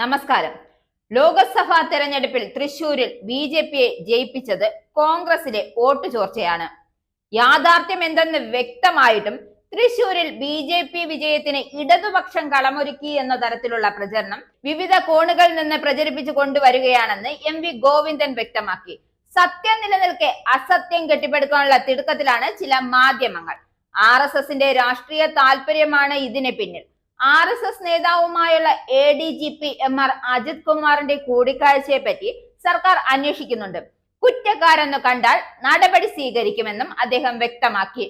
നമസ്കാരം. ലോകസഭാ തെരഞ്ഞെടുപ്പിൽ തൃശൂരിൽ ബി ജെ പിയെ ജയിപ്പിച്ചത് കോൺഗ്രസിലെ വോട്ട് ചോർച്ചയാണ്. യാഥാർത്ഥ്യം എന്തെന്ന് വ്യക്തമായിട്ടും തൃശൂരിൽ ബി ജെ പി വിജയത്തിന് ഇടതുപക്ഷം കളമൊരുക്കി എന്ന തരത്തിലുള്ള പ്രചരണം വിവിധ കോണുകളിൽ നിന്ന് പ്രചരിപ്പിച്ചു കൊണ്ടുവരികയാണെന്ന് എം വി ഗോവിന്ദൻ വ്യക്തമാക്കി. സത്യം നിലനിൽക്കെ അസത്യം കെട്ടിപ്പടുക്കാനുള്ള തിടുക്കത്തിലാണ് ചില മാധ്യമങ്ങൾ. ആർ എസ് എസിന്റെ രാഷ്ട്രീയ താല്പര്യമാണ് ഇതിന് പിന്നിൽ. R S S നേതാവുമായുള്ള A D G P M R Ajith കുമാറിന്റെ കൂടിക്കാഴ്ചയെ പറ്റി സർക്കാർ അന്വേഷിക്കുന്നുണ്ട്. കുറ്റക്കാരെന്ന് കണ്ടാൽ നടപടി സ്വീകരിക്കുമെന്നും അദ്ദേഹം വ്യക്തമാക്കി.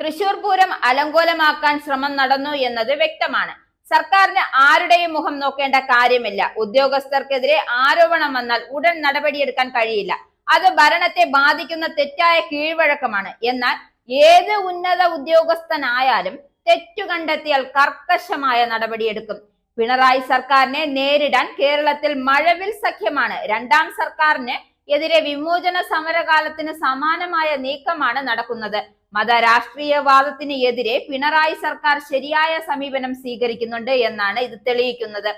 തൃശൂർ പൂരം അലങ്കോലമാക്കാൻ ശ്രമം നടന്നു എന്നത് വ്യക്തമാണ്. സർക്കാരിന് ആരുടെയും മുഖം നോക്കേണ്ട കാര്യമില്ല. ഉദ്യോഗസ്ഥർക്കെതിരെ ആരോപണം വന്നാൽ ഉടൻ നടപടിയെടുക്കാൻ കഴിയില്ല. അത് ഭരണത്തെ ബാധിക്കുന്ന തെറ്റായ കീഴ്വഴക്കമാണ്. എന്നാൽ ഏത് ഉന്നത ഉദ്യോഗസ്ഥനായാലും തെറ്റു കണ്ടെത്തിയാൽ കർക്കശമായ നടപടിയെടുക്കും പിണറായി സർക്കാരിനെ നേരിടാൻ കേരളത്തിൽ മഴവിൽ സഖ്യമാണ്. രണ്ടാം സർക്കാരിന് എതിരെ വിമോചന സമരകാലത്തിന് സമാനമായ നീക്കമാണ് നടക്കുന്നത്. മത രാഷ്ട്രീയവാദത്തിന് എതിരെ പിണറായി സർക്കാർ ശരിയായ സമീപനം സ്വീകരിക്കുന്നുണ്ട് എന്നാണ് ഇത് തെളിയിക്കുന്നത്.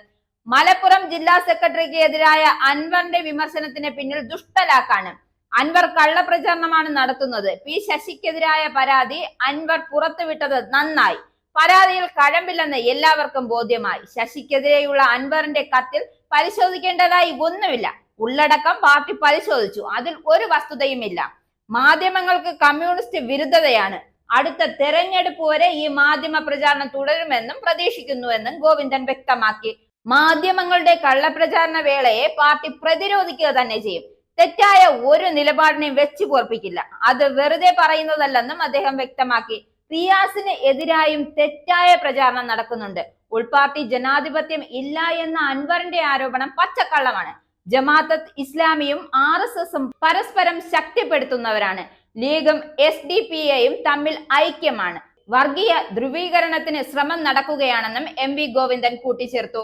മലപ്പുറം ജില്ലാ സെക്രട്ടറിക്ക് എതിരായ അൻവറിന്റെ വിമർശനത്തിന് പിന്നിൽ ദുഷ്ടലാക്കാണ്. അൻവർ കള്ളപ്രചരണമാണ് നടത്തുന്നത്. പി ശശിക്കെതിരായ പരാതി അൻവർ പുറത്തുവിട്ടത് നന്നായി. പരാതിയിൽ കഴമ്പില്ലെന്ന് എല്ലാവർക്കും ബോധ്യമായി. ശശിക്കെതിരെയുള്ള അൻവറിന്റെ കത്തിൽ പരിശോധിക്കേണ്ടതായി ഒന്നുമില്ല. ഉള്ളടക്കം പാർട്ടി പരിശോധിച്ചു. അതിൽ ഒരു വസ്തുതയുമില്ല. മാധ്യമങ്ങൾക്ക് കമ്മ്യൂണിസ്റ്റ് വിരുദ്ധതയാണ്. അടുത്ത തെരഞ്ഞെടുപ്പ് വരെ ഈ മാധ്യമ പ്രചാരണം തുടരുമെന്നും പ്രതീക്ഷിക്കുന്നുവെന്നും ഗോവിന്ദൻ വ്യക്തമാക്കി. മാധ്യമങ്ങളുടെ കള്ളപ്രചാരണ വേളയെ പാർട്ടി പ്രതിരോധിക്കുക തന്നെ ചെയ്യും. തെറ്റായ ഒരു നിലപാടിനെയും വെച്ചു പോർപ്പിക്കില്ല. അത് വെറുതെ പറയുന്നതല്ലെന്നും അദ്ദേഹം വ്യക്തമാക്കി. റിയാസിന് എതിരായും തെറ്റായ പ്രചാരണം നടക്കുന്നുണ്ട്. ഉൾപാർട്ടി ജനാധിപത്യം ഇല്ല എന്ന അൻവറിന്റെ ആരോപണം പച്ചക്കള്ളമാണ്. ജമാഅത്ത് ഇസ്ലാമിയും ആർ എസ് എസും പരസ്പരം ശക്തിപ്പെടുത്തുന്നവരാണ്. ലീഗും എസ് ഡി പി എയും തമ്മിൽ ഐക്യമാണ്. വർഗീയ ധ്രുവീകരണത്തിന് ശ്രമം നടക്കുകയാണെന്നും എം വി ഗോവിന്ദൻ കൂട്ടിച്ചേർത്തു.